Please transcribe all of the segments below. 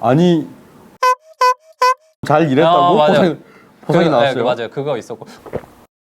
아니 잘 일했다고 어, 맞아요. 포상이, 포상이 그, 나왔어요. 네, 맞아요. 그거 있었고.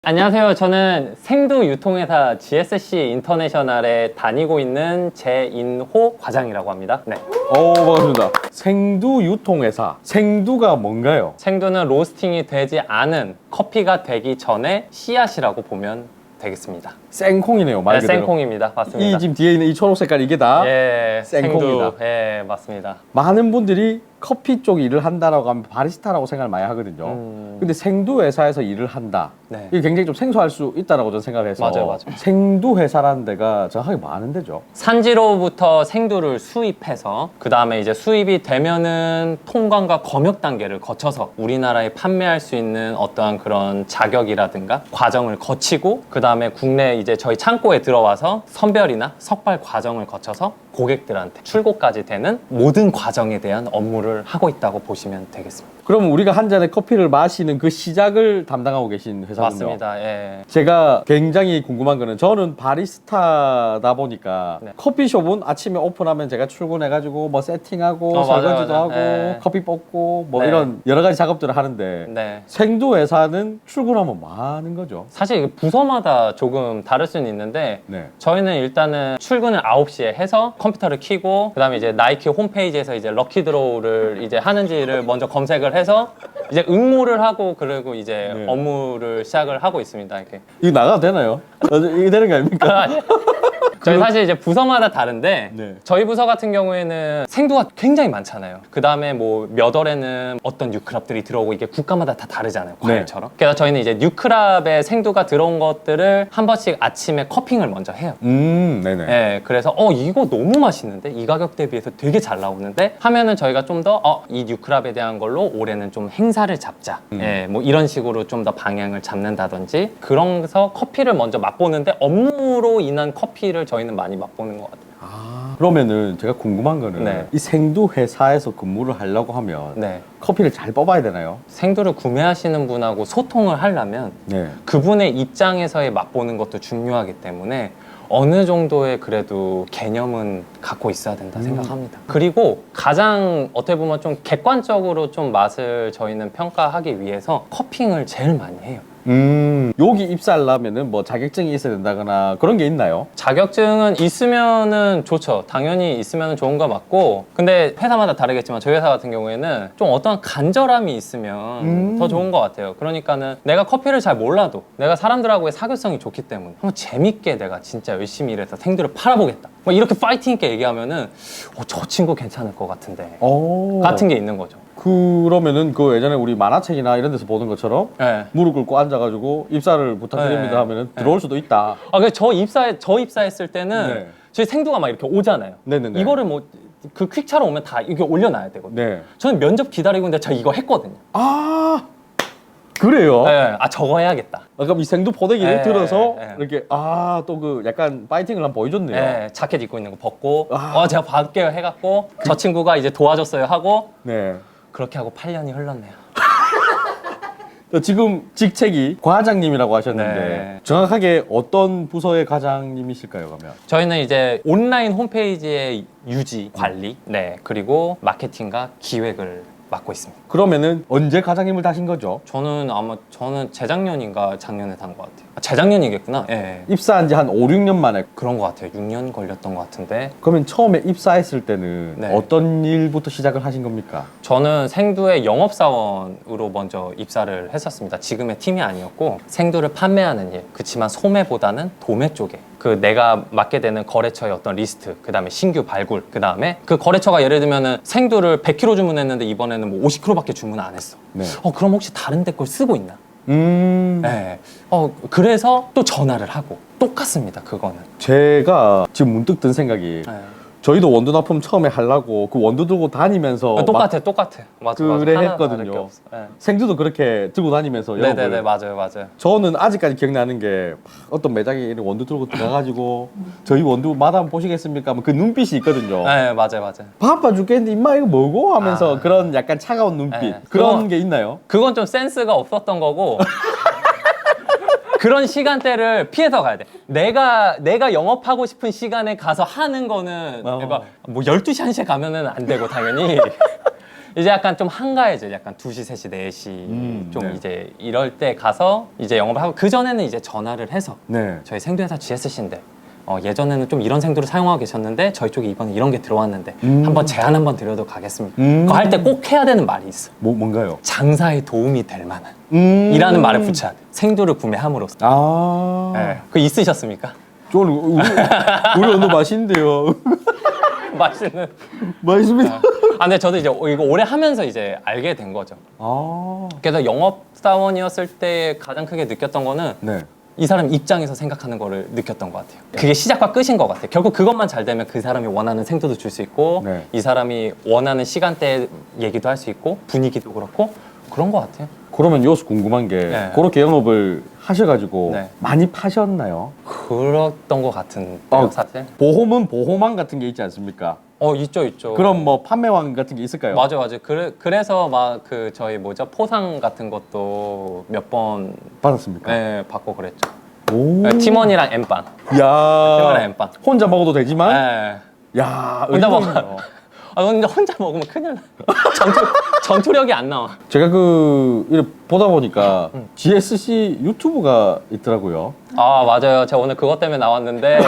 안녕하세요. 저는 생두 유통회사 GSC 인터내셔널에 다니고 있는 재인호 과장이라고 합니다. 네. 오 반갑습니다. 생두 유통회사. 생두가 뭔가요? 생두는 로스팅이 되지 않은 커피가 되기 전에 씨앗이라고 보면 되겠습니다. 생콩이네요 말 네, 그대로. 생콩입니다. 맞습니다. 이 지금 뒤에 있는 이 초록 색깔 이게 다 예, 생콩이다. 생두. 예, 맞습니다. 많은 분들이 커피 쪽 일을 한다라고 하면 바리스타라고 생각을 많이 하거든요. 음. 근데 생두 회사에서 일을 한다. 네. 이게 굉장히 좀 생소할 수 있다라고 저는 생각해서 맞아요, 맞아요. 생두 회사라는 데가 정확하게 많은 데죠. 산지로부터 생두를 수입해서 그 다음에 이제 수입이 되면은 통관과 검역 단계를 거쳐서 우리나라에 판매할 수 있는 어떠한 그런 자격이라든가 과정을 거치고 그 다음에 국내 이제 저희 창고에 들어와서 선별이나 석발 과정을 거쳐서 고객들한테 출고까지 되는 모든 과정에 대한 업무를 하고 있다고 보시면 되겠습니다. 그럼 우리가 한 잔의 커피를 마시는 그 시작을 담당하고 계신 회사군요. 맞습니다. 예. 제가 굉장히 궁금한 거는 저는 바리스타다 보니까 네. 커피숍은 아침에 오픈하면 제가 출근해가지고 뭐 세팅하고 어, 맞아요, 설거지도 맞아요. 하고 네. 커피 뽑고 뭐 네. 이런 여러 가지 작업들을 하는데 네. 생두 회사는 출근하면 많은 거죠. 사실 이게 부서마다 조금 다를 수는 있는데 네. 저희는 일단은 출근을 9시에 해서 컴퓨터를 켜고 그다음에 이제 나이키 홈페이지에서 이제 럭키 드로우를 이제 하는지를 먼저 검색을 해서 이제 응모를 하고 그리고 이제 네. 업무를 시작을 하고 있습니다. 이렇게. 이거 나가도 되나요? 어, 이게 되는 거 아닙니까? 저희 사실 이제 부서마다 다른데 네. 저희 부서 같은 경우에는 생두가 굉장히 많잖아요. 그 다음에 뭐 몇 월에는 어떤 뉴크랍들이 들어오고 이게 국가마다 다 다르잖아요. 네. 과일처럼. 그래서 저희는 이제 뉴크랍에 생두가 들어온 것들을 한 번씩 아침에 커핑을 먼저 해요. 음, 네네. 예, 그래서 어 이거 너무 맛있는데 이 가격 대비해서 되게 잘 나오는데 하면은 저희가 좀 더 어 이 뉴크랍에 대한 걸로 올해는 좀 행사를 잡자. 음. 예, 뭐 이런 식으로 좀 더 방향을 잡는다든지 그런서 커피를 먼저 맛보는데 업무로 인한 커피를 저희는 많이 맛보는 것 같아요. 아, 그러면은 제가 궁금한 거는 네. 이 생두 회사에서 근무를 하려고 하면 네, 커피를 잘 뽑아야 되나요? 생두를 구매하시는 분하고 소통을 하려면 네. 그분의 입장에서의 맛보는 것도 중요하기 때문에 어느 정도의 그래도 개념은 갖고 있어야 된다 음. 생각합니다. 그리고 가장 어떻게 보면 좀 객관적으로 좀 맛을 저희는 평가하기 위해서 커핑을 제일 많이 해요. 음, 여기 입사하려면은 뭐 자격증이 있어야 된다거나 그런 게 있나요? 자격증은 있으면은 좋죠. 당연히 있으면 좋은 거 맞고. 근데 회사마다 다르겠지만 저희 회사 같은 경우에는 좀 어떤 간절함이 있으면 음. 더 좋은 것 같아요. 그러니까는 내가 커피를 잘 몰라도 내가 사람들하고의 사교성이 좋기 때문에 한번 재밌게 내가 진짜 열심히 일해서 생두를 팔아보겠다. 뭐 이렇게 파이팅 있게 얘기하면은 어, 저 친구 괜찮을 것 같은데. 오. 같은 게 있는 거죠. 그러면은 그 예전에 우리 만화책이나 이런 데서 보는 것처럼 네. 무릎 꿇고 앉아가지고 입사를 부탁드립니다 네. 하면은 들어올 수도 있다. 아, 그래서 저 입사에 저 입사했을 때는 네. 저희 생두가 막 이렇게 오잖아요. 네네네. 이거를 뭐 그 퀵차로 오면 다 이렇게 올려놔야 되거든요. 네. 저는 면접 기다리고 있는데 저 이거 했거든요. 아 그래요? 네, 아 저거 해야겠다. 아까 이 생두 포대기를 네, 들어서 네. 이렇게 아 또 그 약간 파이팅을 한번 보여줬네요. 네, 자켓 입고 있는 거 벗고 아. 어 제가 받게요 해갖고 저 친구가 이제 도와줬어요 하고 네. 그렇게 하고 8년이 흘렀네요. 자, 지금 직책이 과장님이라고 하셨는데 네. 정확하게 어떤 부서의 과장님이실까요, 그러면? 저희는 이제 온라인 홈페이지의 유지, 관리, 네 그리고 마케팅과 기획을 맡고 있습니다. 그러면은 언제 과장님을 다신 거죠? 저는 아마 저는 재작년인가 작년에 단 것 같아요. 아, 재작년이겠구나. 예, 예. 입사한 지 한 5, 6년 만에 그런 것 같아요. 6년 걸렸던 것 같은데 그러면 처음에 입사했을 때는 네. 어떤 일부터 시작을 하신 겁니까? 저는 생두의 영업사원으로 먼저 입사를 했었습니다. 지금의 팀이 아니었고 생두를 판매하는 일. 그렇지만 소매보다는 도매 쪽에 그 내가 맡게 되는 거래처의 어떤 리스트, 그 다음에 신규 발굴, 그 다음에 그 거래처가 예를 들면은 생두를 100kg 주문했는데 이번에는 뭐 50kg밖에 주문 안 했어. 네. 어 그럼 혹시 다른 데 걸 쓰고 있나? 음. 네. 어 그래서 또 전화를 하고 똑같습니다. 그거는. 제가 지금 문득 든 생각이 네. 저희도 원두 납품 처음에 하려고 그 원두 들고 다니면서 어, 똑같아, 똑같아. 맞아, 맞아. 그래 하나 했거든요. 다를 게 없어. 네. 막 생두도 그렇게 들고 다니면서 네네네, 영업을 맞아요, 맞아요. 저는 아직까지 기억나는 게 어떤 매장에 이런 원두 들고 들어가가지고 저희 원두 맛 한번 보시겠습니까? 하면 그 눈빛이 있거든요. 네, 맞아요, 맞아요. 바빠 죽겠는데 임마 이거 뭐고? 하면서 아. 그런 약간 차가운 눈빛 네. 그런 그거- 게 있나요? 그건 좀 센스가 없었던 거고 그런 시간대를 피해서 가야 돼. 내가 내가 영업하고 싶은 시간에 가서 하는 거는 어. 그러니까 뭐 12시 1시에 가면은 안 되고 당연히 이제 약간 좀 한가해져. 약간 2시, 3시, 4시 음, 좀 네. 이제 이럴 때 가서 이제 영업을 하고 그 전에는 이제 전화를 해서 네. 저희 생두회사 GSC인데 어, 예전에는 좀 이런 생두를 사용하고 계셨는데 저희 쪽에 이번에 이런 게 들어왔는데 음. 한번 제안 한번 드려도 가겠습니까? 음. 그거 할 때 꼭 해야 되는 말이 있어. 뭐 뭔가요? 장사에 도움이 될 만한 음. 이라는 말을 붙여야 돼. 생두를 구매함으로써. 아. 네. 그 있으셨습니까? 저는 우리, 우리 언어 맛있는데요. 맛있는. 맛있습니다. 아, 근데 저도 이제 이거 오래 하면서 이제 알게 된 거죠. 아. 그래서 영업사원이었을 때 가장 크게 느꼈던 거는 네. 이 사람 입장에서 생각하는 거를 느꼈던 것 같아요. 그게 시작과 끝인 것 같아요. 결국 그것만 잘 되면 그 사람이 원하는 생도도 줄 수 있고 네. 이 사람이 원하는 시간대 얘기도 할 수 있고 분위기도 그렇고 그런 것 같아요. 그러면 여기서 궁금한 게 네. 그렇게 영업을 하셔가지고 네. 많이 파셨나요? 그랬던 것 같은 어. 사실. 보험은 보호망 같은 게 있지 않습니까? 어 있죠 있죠. 그럼 뭐 판매왕 같은 게 있을까요? 맞아 맞아. 그래 그래서 막 그 저희 뭐죠 포상 같은 것도 몇 번 받았습니까? 네, 받고 그랬죠. 오. 네, 팀원이랑 엠빵. 야. 팀원이랑 엠빵. 혼자 먹어도 되지만. 네. 야. 혼자 먹- 의리네요. 아 근데 혼자 먹으면 큰일 나. 전투 전투력이 안 나와. 제가 그 이렇게 보다 보니까 음. GSC 유튜브가 있더라고요. 아 맞아요. 제가 오늘 그것 때문에 나왔는데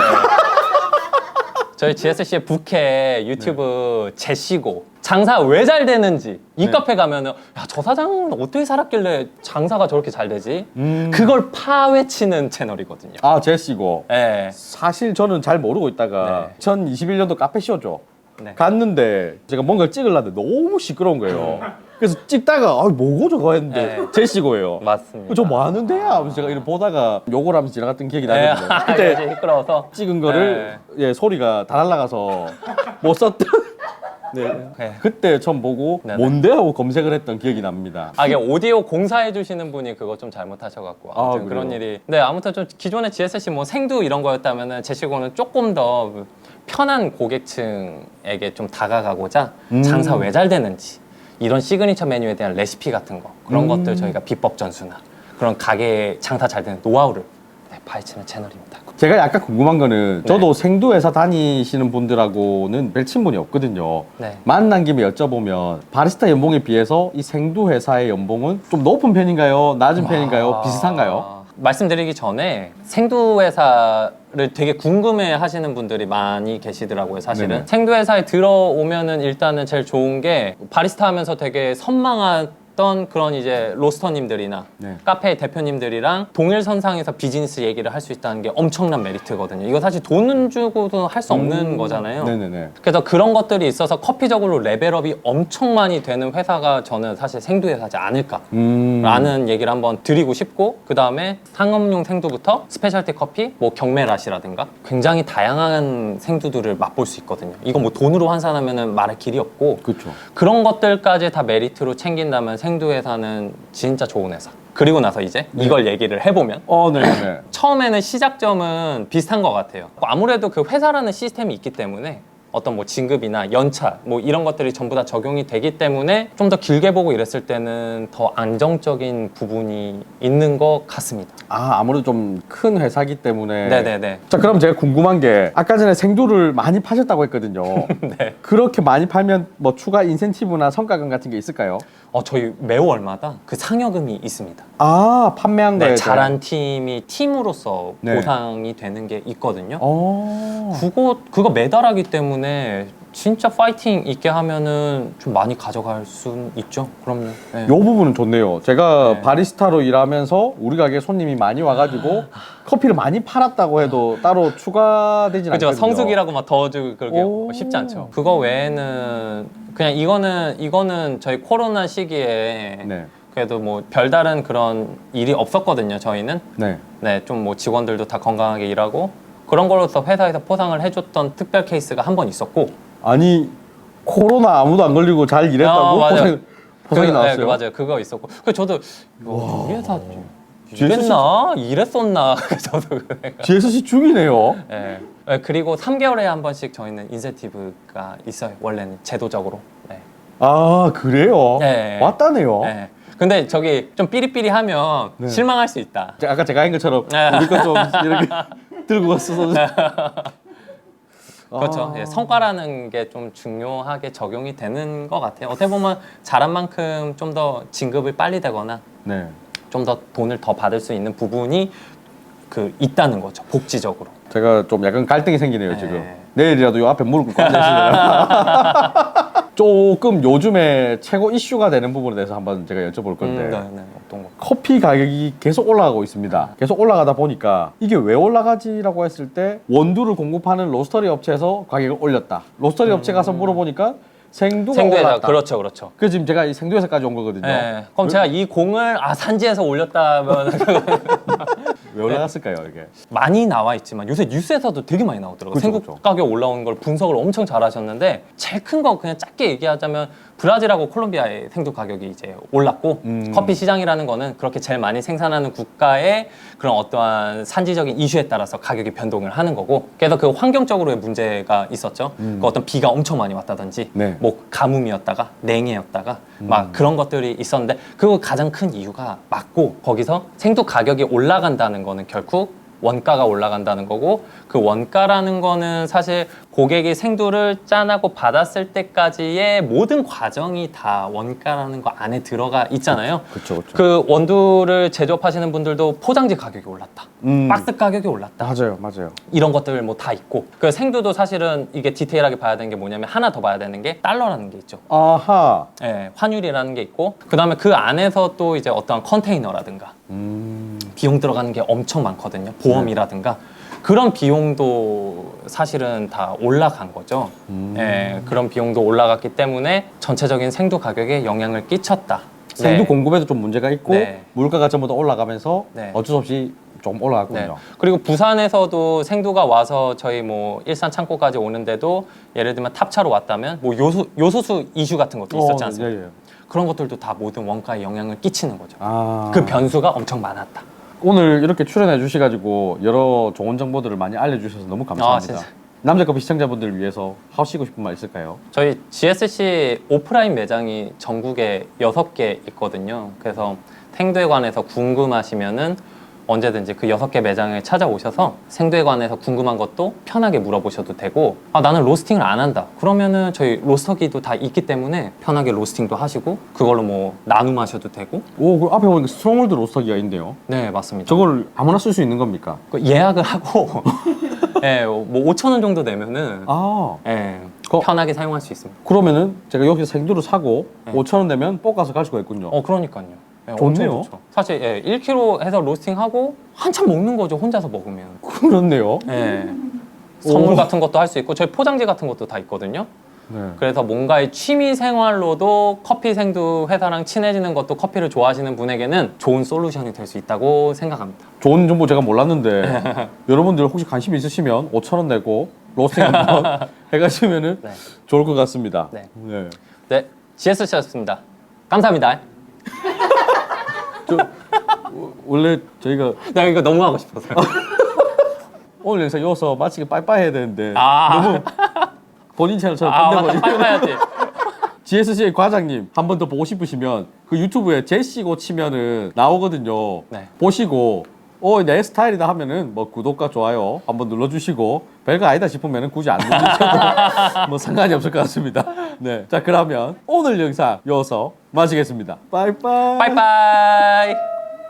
저희 GSC의 부캐 유튜브 제시고 장사 왜 잘 되는지 이 네. 카페 가면은 야 저 사장은 어떻게 살았길래 장사가 저렇게 잘 되지? 음. 그걸 파헤치는 채널이거든요. 아 제시고. 네. 사실 저는 잘 모르고 있다가 네. 2021년도 카페 쇼죠. 네. 갔는데 제가 뭔가를 찍으려는데 너무 시끄러운 거예요. 그래서 찍다가 아 뭐고 저거 했는데 네. 제시고예요. 맞습니다. 저 뭐 하는데요? 하면서 제가 이렇게 보다가 욕을 하면서 지나갔던 기억이 네. 나거든요. 그때 그때 시끄러워서 찍은 거를 예 소리가 다 날라가서 못 썼던 네. 네. 그때 처음 보고 네네. 뭔데 하고 검색을 했던 기억이 납니다. 아, 이게 오디오 공사해 주시는 분이 그거 좀 잘못하셔갖고 아, 아무튼 그래요? 그런 일이. 네, 아무튼 좀 기존의 GSC 뭐 생두 이런 거였다면은 제시고는 조금 더그 편한 고객층에게 좀 다가가고자 음. 장사 왜 잘 되는지 이런 시그니처 메뉴에 대한 레시피 같은 거 그런 음. 것들 저희가 비법 전수나 그런 가게 장사 잘 되는 노하우를 네, 파헤치는 채널입니다. 제가 약간 궁금한 거는 네. 저도 생두 회사 다니시는 분들하고는 별 친분이 없거든요. 네. 만난 김에 여쭤보면 바리스타 연봉에 비해서 이 생두 회사의 연봉은 좀 높은 편인가요? 낮은 편인가요? 아, 비슷한가요? 말씀드리기 전에 생두 회사를 되게 궁금해 하시는 분들이 많이 계시더라고요, 사실은. 네네. 생두 회사에 들어오면은 일단은 제일 좋은 게 바리스타 하면서 되게 선망 했던 그런 이제 로스터님들이나 네. 카페 대표님들이랑 동일 선상에서 비즈니스 얘기를 할 수 있다는 게 엄청난 메리트거든요. 이거 사실 돈은 주고도 할 수 없는 음. 거잖아요. 네네네. 그래서 그런 것들이 있어서 커피적으로 레벨업이 엄청 많이 되는 회사가 저는 사실 생두 회사지 않을까. 음. 라는 얘기를 한번 드리고 싶고 그 다음에 상업용 생두부터 스페셜티 커피, 뭐 경매라시라든가 굉장히 다양한 생두들을 맛볼 수 있거든요. 이거 뭐 돈으로 환산하면 말할 길이 없고 그렇죠. 그런 것들까지 다 메리트로 챙긴다면 생두 회사는 진짜 좋은 회사. 그리고 나서 이제 이걸 얘기를 해보면 어, 네 네. 처음에는 시작점은 비슷한 것 같아요. 아무래도 그 회사라는 시스템이 있기 때문에 어떤 뭐 진급이나 연차 뭐 이런 것들이 전부 다 적용이 되기 때문에 좀 더 길게 보고 이랬을 때는 더 안정적인 부분이 있는 것 같습니다. 아, 아무래도 좀 큰 회사기 때문에. 네네네. 자, 그럼 제가 궁금한 게 아까 전에 생두를 많이 파셨다고 했거든요. 네. 그렇게 많이 팔면 뭐 추가 인센티브나 성과금 같은 게 있을까요? 어 저희 매월마다 그 상여금이 있습니다. 아, 판매한 네, 대한- 잘한 팀이 팀으로서 네. 보상이 되는 게 있거든요. 어. 그거 그거 매달 하기 때문에 진짜 파이팅 있게 하면은 좀 많이 가져갈 수 있죠. 그럼요. 네. 요 부분은 좋네요. 제가 네. 바리스타로 일하면서 우리 가게 손님이 많이 와가지고 커피를 많이 팔았다고 해도 따로 추가되진 그죠 않거든요. 성수기라고 막 더워지고 그러게 오. 쉽지 않죠. 그거 외에는 그냥 이거는 이거는 저희 코로나 시기에 네, 그래도 뭐 별다른 그런 일이 없었거든요. 저희는 네. 네 좀 뭐 직원들도 다 건강하게 일하고 그런 걸로서 회사에서 포상을 해줬던 특별 케이스가 한 번 있었고 아니 코로나 아무도 안 걸리고 잘 일했다고 아, 맞아요. 포상, 포상이 그, 나왔어요. 네, 그 맞아요. 그거 있었고 그 저도 와, 우리 회사 이랬나 이랬었나 저도 그래. GSC 중이네요. 예. 예, 그리고 3개월에 한 번씩 저희는 인센티브가 있어요. 원래는 제도적으로. 네. 아 그래요? 네. 왔다네요. 예. 근데 저기 좀 삐리삐리하면 네. 실망할 수 있다. 제- 아까 제가 한 것처럼 네. 우리 거좀 이렇게 들고 갔어서 그렇죠. 아. 예, 성과라는 게 좀 중요하게 적용이 되는 것 같아요. 어떻게 보면 잘한 만큼 좀 더 진급을 빨리 되거나 네. 좀 더 돈을 더 받을 수 있는 부분이 그 있다는 거죠. 복지적으로. 제가 좀 약간 갈등이 생기네요 네. 지금. 내일이라도 요 앞에 무릎 꿇고 앉으시면 조금 요즘에 최고 이슈가 되는 부분에 대해서 한번 제가 여쭤볼 건데 음, 네, 네. 어떤 거? 커피 가격이 계속 올라가고 있습니다. 계속 올라가다 보니까 이게 왜 올라가지라고 했을 때 원두를 공급하는 로스터리 업체에서 가격을 올렸다. 로스터리 업체 가서 물어보니까 생두가 음. 생두에다 올랐다. 그렇죠, 그렇죠. 그 지금 제가 이 생두에서까지 온 거거든요. 예. 그럼 제가 이 공을 아 산지에서 올렸다면 왜 올라갔을까요 이게? 많이 나와 있지만 요새 뉴스에서도 되게 많이 나오더라고요. 그쵸, 생국 그쵸. 가격 올라온 걸 분석을 엄청 잘 하셨는데 제일 큰 거 그냥 짧게 얘기하자면 브라질하고 콜롬비아의 생두 가격이 이제 올랐고 음. 커피 시장이라는 거는 그렇게 제일 많이 생산하는 국가의 그런 어떠한 산지적인 이슈에 따라서 가격이 변동을 하는 거고 그래서 그 환경적으로의 문제가 있었죠. 그 어떤 비가 엄청 많이 왔다든지 음. 네. 뭐 가뭄이었다가 냉해였다가 막 그런 것들이 있었는데 그 가장 큰 이유가 맞고 거기서 생두 가격이 올라간다는 거는 결국 원가가 올라간다는 거고 그 원가라는 거는 사실 고객이 생두를 짠하고 받았을 때까지의 모든 과정이 다 원가라는 거 안에 들어가 있잖아요. 그렇죠, 그렇죠. 그 원두를 제조업하시는 분들도 포장지 가격이 올랐다. 음. 박스 가격이 올랐다. 맞아요, 맞아요. 이런 것들 뭐 다 있고 그 생두도 사실은 이게 디테일하게 봐야 되는 게 뭐냐면 하나 더 봐야 되는 게 달러라는 게 있죠. 아하. 예, 환율이라는 게 있고 그다음에 그 안에서 또 이제 어떠한 컨테이너라든가 음. 비용 들어가는 게 엄청 많거든요. 보험이라든가 그런 비용도 사실은 다 올라간 거죠. 음. 예, 그런 비용도 올라갔기 때문에 전체적인 생두 가격에 영향을 끼쳤다. 생두 네. 공급에도 좀 문제가 있고 네. 물가가 전부 다 올라가면서 네. 어쩔 수 없이 좀 올라갔군요. 네. 그리고 부산에서도 생두가 와서 저희 뭐 일산 창고까지 오는데도 예를 들면 탑차로 왔다면 뭐 요소 요소수 이슈 같은 것도 있었지 어, 않습니까? 예, 예. 그런 것들도 다 모든 원가에 영향을 끼치는 거죠. 아. 그 변수가 엄청 많았다. 오늘 이렇게 출연해 주셔가지고 여러 좋은 정보들을 많이 알려주셔서 너무 감사합니다. 아, 진짜. 남자 커피 시청자분들을 위해서 하시고 싶은 말 있을까요? 저희 GSC 오프라인 매장이 전국에 여섯 개 있거든요. 그래서 생두에 관해서 궁금하시면은 언제든지 그 여섯 개 매장에 찾아오셔서 생두에 관해서 궁금한 것도 편하게 물어보셔도 되고 아 나는 로스팅을 안 한다 그러면은 저희 로스터기도 다 있기 때문에 편하게 로스팅도 하시고 그걸로 뭐 나눔하셔도 되고 오, 그 앞에 보니까 스트롱홀드 로스터기가 있네요. 네 맞습니다 저걸 아무나 쓸 수 있는 겁니까? 그 예약을 하고 예, 뭐 5천 원 정도 내면은 아, 예, 거- 편하게 사용할 수 있습니다 그러면은 제가 여기서 생두를 사고 네. 5천 원 내면 볶아서 갈 수가 있군요. 어 그러니까요. 예, 좋네요. 엄청 좋죠. 사실 예, 1kg 해서 로스팅하고 한참 먹는 거죠 혼자서 먹으면. 그렇네요. 예. 선물 오. 같은 것도 할 수 있고 저희 포장지 같은 것도 다 있거든요. 네. 그래서 뭔가의 취미 생활로도 커피 생두 회사랑 친해지는 것도 커피를 좋아하시는 분에게는 좋은 솔루션이 될 수 있다고 생각합니다. 좋은 정보 제가 몰랐는데 여러분들 혹시 관심 있으시면 5천 원 내고 로스팅 한번 해가시면은 네. 좋을 것 같습니다. 네. 네. 네, GSC였습니다. 감사합니다. 저, 어, 원래 저희가 내가 이거 너무 하고 싶어서요. 오늘 영상 이어서 마치기 빠이빠이 해야 되는데 아. 너무 본인 채널처럼 아 맞다, 끝내버리 빨리 가야지. GSC의 과장님 한 번 더 보고 싶으시면 그 유튜브에 제시고 치면은 나오거든요. 네. 보시고 어 내 스타일이다 하면은 뭐 구독과 좋아요 한번 눌러주시고 별거 아니다 싶으면은 굳이 안 누르셔도 뭐 상관이 없을 것 같습니다. 네, 자 그러면 오늘 영상 이어서 마치겠습니다. 빠이빠이. 빠이빠이.